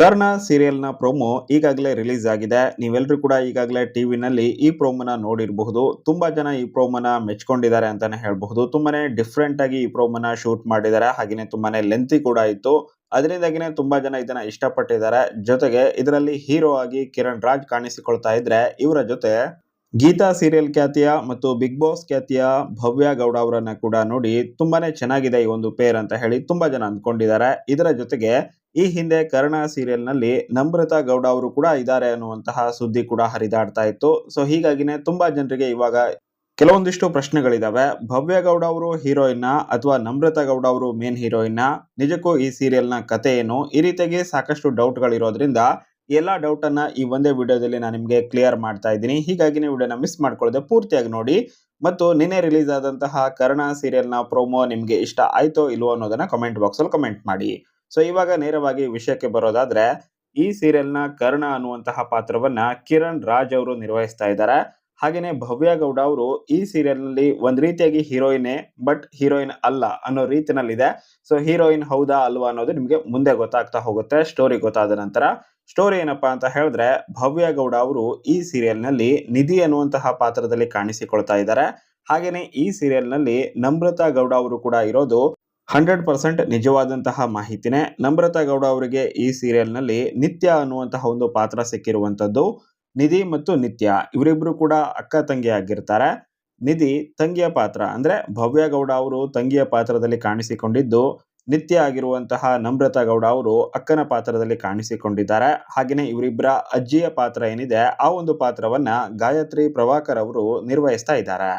ಕರ್ಣ ಸೀರಿಯಲ್ನ ಪ್ರೋಮೋ ಈಗಾಗಲೇ ರಿಲೀಸ್ ಆಗಿದೆ. ನೀವೆಲ್ಲರೂ ಕೂಡ ಈಗಾಗಲೇ ಟಿವಿನಲ್ಲಿ ಈ ಪ್ರೋಮೋನ ನೋಡಿರಬಹುದು. ತುಂಬಾ ಜನ ಈ ಪ್ರೋಮೋನ ಮೆಚ್ಕೊಂಡಿದ್ದಾರೆ ಅಂತಾನೆ ಹೇಳಬಹುದು. ತುಂಬಾನೇ ಡಿಫ್ರೆಂಟ್ ಆಗಿ ಈ ಪ್ರೋಮೋನ ಶೂಟ್ ಮಾಡಿದ್ದಾರೆ. ಹಾಗೆಯೇ ತುಂಬಾನೇ ಲೆಂತಿ ಕೂಡ ಇತ್ತು. ಅದರಿಂದಾಗಿನೇ ತುಂಬಾ ಜನ ಇದನ್ನ ಇಷ್ಟಪಟ್ಟಿದ್ದಾರೆ. ಜೊತೆಗೆ ಇದರಲ್ಲಿ ಹೀರೋ ಆಗಿ ಕಿರಣ್ ರಾಜ್ ಕಾಣಿಸಿಕೊಳ್ತಾ ಇದ್ರೆ ಇವರ ಜೊತೆ ಗೀತಾ ಸೀರಿಯಲ್ ಖ್ಯಾತಿಯ ಮತ್ತು ಬಿಗ್ ಬಾಸ್ ಖ್ಯಾತಿಯ ಭವ್ಯ ಗೌಡ ಅವರನ್ನ ಕೂಡ ನೋಡಿ ತುಂಬಾನೇ ಚೆನ್ನಾಗಿದೆ ಈ ಒಂದು ಪೇರ್ ಅಂತ ಹೇಳಿ ತುಂಬಾ ಜನ ಅಂದ್ಕೊಂಡಿದ್ದಾರೆ. ಇದರ ಜೊತೆಗೆ ಈ ಹಿಂದೆ ಕರ್ಣ ಸೀರಿಯಲ್ನಲ್ಲಿ ನಮ್ರತಾ ಗೌಡ ಅವರು ಕೂಡ ಇದ್ದಾರೆ ಅನ್ನುವಂತಹ ಸುದ್ದಿ ಕೂಡ ಹರಿದಾಡ್ತಾ ಇತ್ತು. ಸೊ ಹೀಗಾಗಿನೇ ತುಂಬಾ ಜನರಿಗೆ ಇವಾಗ ಕೆಲವೊಂದಿಷ್ಟು ಪ್ರಶ್ನೆಗಳಿದಾವೆ. ಭವ್ಯ ಗೌಡ ಅವರು ಹೀರೋಯಿನ್ನ ಅಥವಾ ನಮ್ರತಾ ಗೌಡ ಅವರು ಮೇನ್ ಹೀರೋಯಿನ್ನ ನಿಜಕ್ಕೂ ಈ ಸೀರಿಯಲ್ನ ಕತೆ ಏನು? ಈ ರೀತಿಯಾಗಿ ಸಾಕಷ್ಟು ಡೌಟ್ ಗಳಿರೋದ್ರಿಂದ ಎಲ್ಲಾ ಡೌಟ್ ಅನ್ನ ಈ ಒಂದೇ ವಿಡಿಯೋದಲ್ಲಿ ನಾನು ನಿಮಗೆ ಕ್ಲಿಯರ್ ಮಾಡ್ತಾ ಇದ್ದೀನಿ. ಹೀಗಾಗಿ ನೀವು ವಿಡಿಯೋನ ಮಿಸ್ ಮಾಡ್ಕೊಳ್ಳದೆ ಪೂರ್ತಿಯಾಗಿ ನೋಡಿ. ಮತ್ತು ನಿನ್ನೆ ರಿಲೀಸ್ ಆದಂತಹ ಕರ್ಣ ಸೀರಿಯಲ್ನ ಪ್ರೋಮೋ ನಿಮಗೆ ಇಷ್ಟ ಆಯ್ತೋ ಇಲ್ವೋ ಅನ್ನೋದನ್ನ ಕಮೆಂಟ್ ಬಾಕ್ಸ್ ಅಲ್ಲಿ ಕಮೆಂಟ್ ಮಾಡಿ. ಸೊ ಇವಾಗ ನೇರವಾಗಿ ವಿಷಯಕ್ಕೆ ಬರೋದಾದ್ರೆ ಈ ಸೀರಿಯಲ್ನ ಕರ್ಣ ಅನ್ನುವಂತಹ ಪಾತ್ರವನ್ನ ಕಿರಣ್ ರಾಜ್ ಅವರು ನಿರ್ವಹಿಸ್ತಾ ಇದ್ದಾರೆ. ಹಾಗೇನೆ ಭವ್ಯ ಗೌಡ ಅವರು ಈ ಸೀರಿಯಲ್ನಲ್ಲಿ ಒಂದ್ ರೀತಿಯಾಗಿ ಹೀರೋಯಿನೇ ಬಟ್ ಹೀರೋಯಿನ್ ಅಲ್ಲ ಅನ್ನೋ ರೀತಿನಲ್ಲಿದೆ. ಸೊ ಹೀರೋಯಿನ್ ಹೌದಾ ಅಲ್ವಾ ಅನ್ನೋದು ನಿಮಗೆ ಮುಂದೆ ಗೊತ್ತಾಗ್ತಾ ಹೋಗುತ್ತೆ ಸ್ಟೋರಿ ಗೊತ್ತಾದ ನಂತರ. ಸ್ಟೋರಿ ಏನಪ್ಪಾ ಅಂತ ಹೇಳಿದ್ರೆ, ಭವ್ಯ ಗೌಡ ಅವರು ಈ ಸೀರಿಯಲ್ನಲ್ಲಿ ನಿಧಿ ಅನ್ನುವಂತಹ ಪಾತ್ರದಲ್ಲಿ ಕಾಣಿಸಿಕೊಳ್ತಾ ಇದ್ದಾರೆ. ಹಾಗೇನೆ ಈ ಸೀರಿಯಲ್ನಲ್ಲಿ ನಮ್ರತಾ ಗೌಡ ಅವರು ಕೂಡ ಇರೋದು ಹಂಡ್ರೆಡ್ ಪರ್ಸೆಂಟ್ ನಿಜವಾದಂತಹ ಮಾಹಿತಿನೇ. ನಮ್ರತಾ ಗೌಡ ಅವರಿಗೆ ಈ ಸೀರಿಯಲ್ನಲ್ಲಿ ನಿತ್ಯ ಅನ್ನುವಂತಹ ಒಂದು ಪಾತ್ರ ಸಿಕ್ಕಿರುವಂತದ್ದು ನಿಧಿ ಮತ್ತು ನಿತ್ಯ ಇವರಿಬ್ರು ಕೂಡ ಅಕ್ಕ ತಂಗಿ ಆಗಿರ್ತಾರೆ. ನಿಧಿ ತಂಗಿಯ ಪಾತ್ರ ಅಂದ್ರೆ ಭವ್ಯ ಗೌಡ ಅವರು ತಂಗಿಯ ಪಾತ್ರದಲ್ಲಿ ಕಾಣಿಸಿಕೊಂಡಿದ್ದು, ನಿತ್ಯ ಆಗಿರುವಂತಹ ನಮ್ರತಾ ಗೌಡ ಅವರು ಅಕ್ಕನ ಪಾತ್ರದಲ್ಲಿ ಕಾಣಿಸಿಕೊಂಡಿದ್ದಾರೆ. ಹಾಗೆಯೇ ಇವರಿಬ್ಬರ ಅಜ್ಜಿಯ ಪಾತ್ರ ಏನಿದೆ, ಆ ಒಂದು ಪಾತ್ರವನ್ನ ಗಾಯತ್ರಿ ಪ್ರಭಾಕರ್ ಅವರು ನಿರ್ವಹಿಸ್ತಾ ಇದ್ದಾರೆ.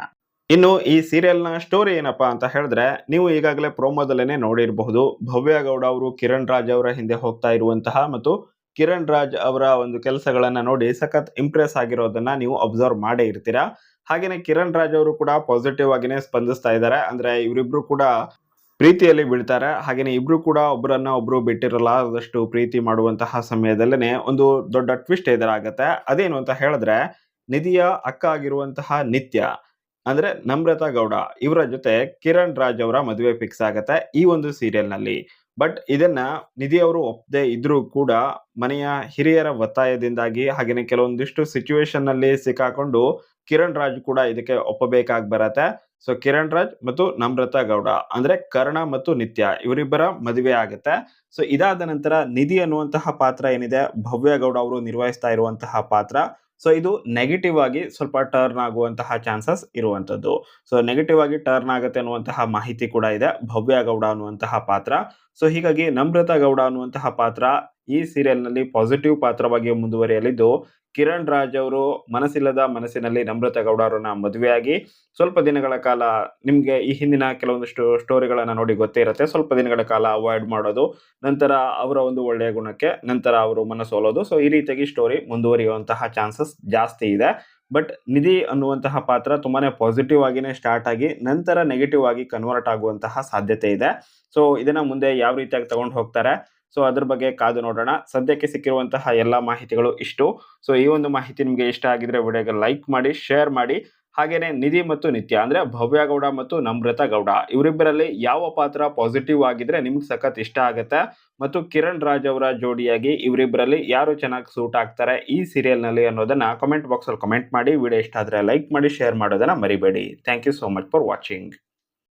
ಇನ್ನು ಈ ಸೀರಿಯಲ್ನ ಸ್ಟೋರಿ ಏನಪ್ಪಾ ಅಂತ ಹೇಳಿದ್ರೆ, ನೀವು ಈಗಾಗಲೇ ಪ್ರೋಮೋದಲ್ಲೇನೆ ನೋಡಿರಬಹುದು. ಭವ್ಯ ಗೌಡ ಅವರು ಕಿರಣ್ ರಾಜ್ ಅವರ ಹಿಂದೆ ಹೋಗ್ತಾ ಇರುವಂತಹ ಮತ್ತು ಕಿರಣ್ ರಾಜ್ ಅವರ ಒಂದು ಕೆಲಸಗಳನ್ನ ನೋಡಿ ಸಖತ್ ಇಂಪ್ರೆಸ್ ಆಗಿರೋದನ್ನ ನೀವು ಅಬ್ಸರ್ವ್ ಮಾಡೇ ಇರ್ತೀರಾ? ಹಾಗೇನೆ ಕಿರಣ್ ರಾಜ್ ಅವರು ಕೂಡ ಪಾಸಿಟಿವ್ ಆಗಿನೇ ಸ್ಪಂದಿಸ್ತಾ ಇದ್ದಾರೆ. ಅಂದ್ರೆ ಇವರಿಬ್ರು ಕೂಡ ಪ್ರೀತಿಯಲ್ಲಿ ಬೀಳ್ತಾರೆ. ಹಾಗೇನೆ ಇಬ್ರು ಕೂಡ ಒಬ್ಬರನ್ನ ಒಬ್ರು ಬಿಟ್ಟಿರಲಾರದಷ್ಟು ಪ್ರೀತಿ ಮಾಡುವಂತಹ ಸಮಯದಲ್ಲೇನೆ ಒಂದು ದೊಡ್ಡ ಟ್ವಿಸ್ಟ್ ಎದುರಾಗತ್ತೆ. ಅದೇನು ಅಂತ ಹೇಳಿದ್ರೆ, ನಿಧಿಯ ಅಕ್ಕ ಆಗಿರುವಂತಹ ನಿತ್ಯ, ಅಂದ್ರೆ ನಮ್ರತಾ ಗೌಡ, ಇವರ ಜೊತೆ ಕಿರಣ್ ರಾಜ್ ಅವರ ಮದುವೆ ಫಿಕ್ಸ್ ಆಗತ್ತೆ ಈ ಒಂದು ಸೀರಿಯಲ್ನಲ್ಲಿ. ಬಟ್ ಇದನ್ನ ನಿಧಿ ಅವರು ಒಪ್ಪದೆ ಇದ್ರೂ ಕೂಡ ಮನೆಯ ಹಿರಿಯರ ಒತ್ತಾಯದಿಂದಾಗಿ ಹಾಗೇನೆ ಕೆಲವೊಂದಿಷ್ಟು ಸಿಚುವೇಶನ್ನಲ್ಲಿ ಸಿಕ್ಕಾಕೊಂಡು ಕಿರಣ್ ರಾಜ್ ಕೂಡ ಇದಕ್ಕೆ ಒಪ್ಪಬೇಕಾಗಿ ಬರತ್ತೆ. ಸೊ ಕಿರಣ್ ರಾಜ್ ಮತ್ತು ನಮ್ರತಾ ಗೌಡ ಅಂದ್ರೆ ಕರ್ಣ ಮತ್ತು ನಿತ್ಯ ಇವರಿಬ್ಬರ ಮದುವೆ ಆಗುತ್ತೆ. ಸೊ ಇದಾದ ನಂತರ ನಿಧಿ ಅನ್ನುವಂತಹ ಪಾತ್ರ ಏನಿದೆ? ಭವ್ಯ ಗೌಡ ಅವರು ನಿರ್ವಹಿಸ್ತಾ ಇರುವಂತಹ ಪಾತ್ರ. ಸೊ ಇದು ನೆಗೆಟಿವ್ ಆಗಿ ಸ್ವಲ್ಪ ಟರ್ನ್ ಆಗುವಂತಹ ಚಾನ್ಸಸ್ ಇರುವಂತದ್ದು ಸೊ ನೆಗೆಟಿವ್ ಆಗಿ ಟರ್ನ್ ಆಗುತ್ತೆ ಅನ್ನುವಂತಹ ಮಾಹಿತಿ ಕೂಡ ಇದೆ. ಭವ್ಯ ಗೌಡ ಅನ್ನುವಂತಹ ಪಾತ್ರ. ಸೊ ಹೀಗಾಗಿ ನಮ್ರತಾ ಗೌಡ ಅನ್ನುವಂತಹ ಪಾತ್ರ ಈ ಸೀರಿಯಲ್ನಲ್ಲಿ ಪಾಸಿಟಿವ್ ಪಾತ್ರವಾಗಿ ಮುಂದುವರಿಯಲಿದ್ದು, ಕಿರಣ್ ರಾಜ್ ಅವರು ಮನಸ್ಸಿಲ್ಲದ ಮನಸ್ಸಿನಲ್ಲಿ ನಮ್ರತಾ ಗೌಡ ಅವರನ್ನ ಮದುವೆಯಾಗಿ ಸ್ವಲ್ಪ ದಿನಗಳ ಕಾಲ ನಿಮ್ಗೆ ಈ ಹಿಂದಿನ ಕೆಲವೊಂದಿಷ್ಟು ಸ್ಟೋರಿಗಳನ್ನ ನೋಡಿ ಗೊತ್ತೇ ಇರುತ್ತೆ. ಸ್ವಲ್ಪ ದಿನಗಳ ಕಾಲ ಅವಾಯ್ಡ್ ಮಾಡೋದು, ನಂತರ ಅವರ ಒಂದು ಒಳ್ಳೆಯ ಗುಣಕ್ಕೆ ನಂತರ ಅವರು ಮನಸ್ಸೋಲೋದು ಸೊ, ಈ ರೀತಿಯಾಗಿ ಸ್ಟೋರಿ ಮುಂದುವರಿಯುವಂತಹ ಚಾನ್ಸಸ್ ಜಾಸ್ತಿ ಇದೆ. ಬಟ್ ನಿಧಿ ಅನ್ನುವಂತಹ ಪಾತ್ರ ತುಂಬಾನೇ ಪಾಸಿಟಿವ್ ಆಗಿನೇ ಸ್ಟಾರ್ಟ್ ಆಗಿ ನಂತರ ನೆಗೆಟಿವ್ ಆಗಿ ಕನ್ವರ್ಟ್ ಆಗುವಂತಹ ಸಾಧ್ಯತೆ ಇದೆ. ಸೊ, ಇದನ್ನ ಮುಂದೆ ಯಾವ ರೀತಿಯಾಗಿ ತಗೊಂಡು ಹೋಗ್ತಾರೆ? ಸೊ ಅದ್ರ ಬಗ್ಗೆ ಕಾದು ನೋಡೋಣ. ಸದ್ಯಕ್ಕೆ ಸಿಕ್ಕಿರುವಂತಹ ಎಲ್ಲ ಮಾಹಿತಿಗಳು ಇಷ್ಟು. ಸೊ ಈ ಒಂದು ಮಾಹಿತಿ ನಿಮಗೆ ಇಷ್ಟ ಆಗಿದ್ರೆ ವಿಡಿಯೋಗೆ ಲೈಕ್ ಮಾಡಿ, ಶೇರ್ ಮಾಡಿ. ಹಾಗೇನೆ ನಿಧಿ ಮತ್ತು ನಿತ್ಯ ಅಂದ್ರೆ ಭವ್ಯ ಗೌಡ ಮತ್ತು ನಮ್ರತಾ ಗೌಡ. ಇವರಿಬ್ಬರಲ್ಲಿ ಯಾವ ಪಾತ್ರ ಪಾಸಿಟಿವ್ ಆಗಿದ್ರೆ ನಿಮ್ಗೆ ಸಖತ್ ಇಷ್ಟ ಆಗುತ್ತೆ. ಮತ್ತು ಕಿರಣ್ ರಾಜ್ ಅವರ ಜೋಡಿಯಾಗಿ ಇವರಿಬ್ಬರಲ್ಲಿ ಯಾರು ಚೆನ್ನಾಗಿ ಸೂಟ್ ಆಗ್ತಾರೆ ಈ ಸೀರಿಯಲ್ನಲ್ಲಿ ಅನ್ನೋದನ್ನ ಕಮೆಂಟ್ ಬಾಕ್ಸ್ ಅಲ್ಲಿ ಕಮೆಂಟ್ ಮಾಡಿ. ವಿಡಿಯೋ ಇಷ್ಟ ಆದ್ರೆ ಲೈಕ್ ಮಾಡಿ, ಶೇರ್ ಮಾಡೋದನ್ನ ಮರಿಬೇಡಿ. Thank you so much for watching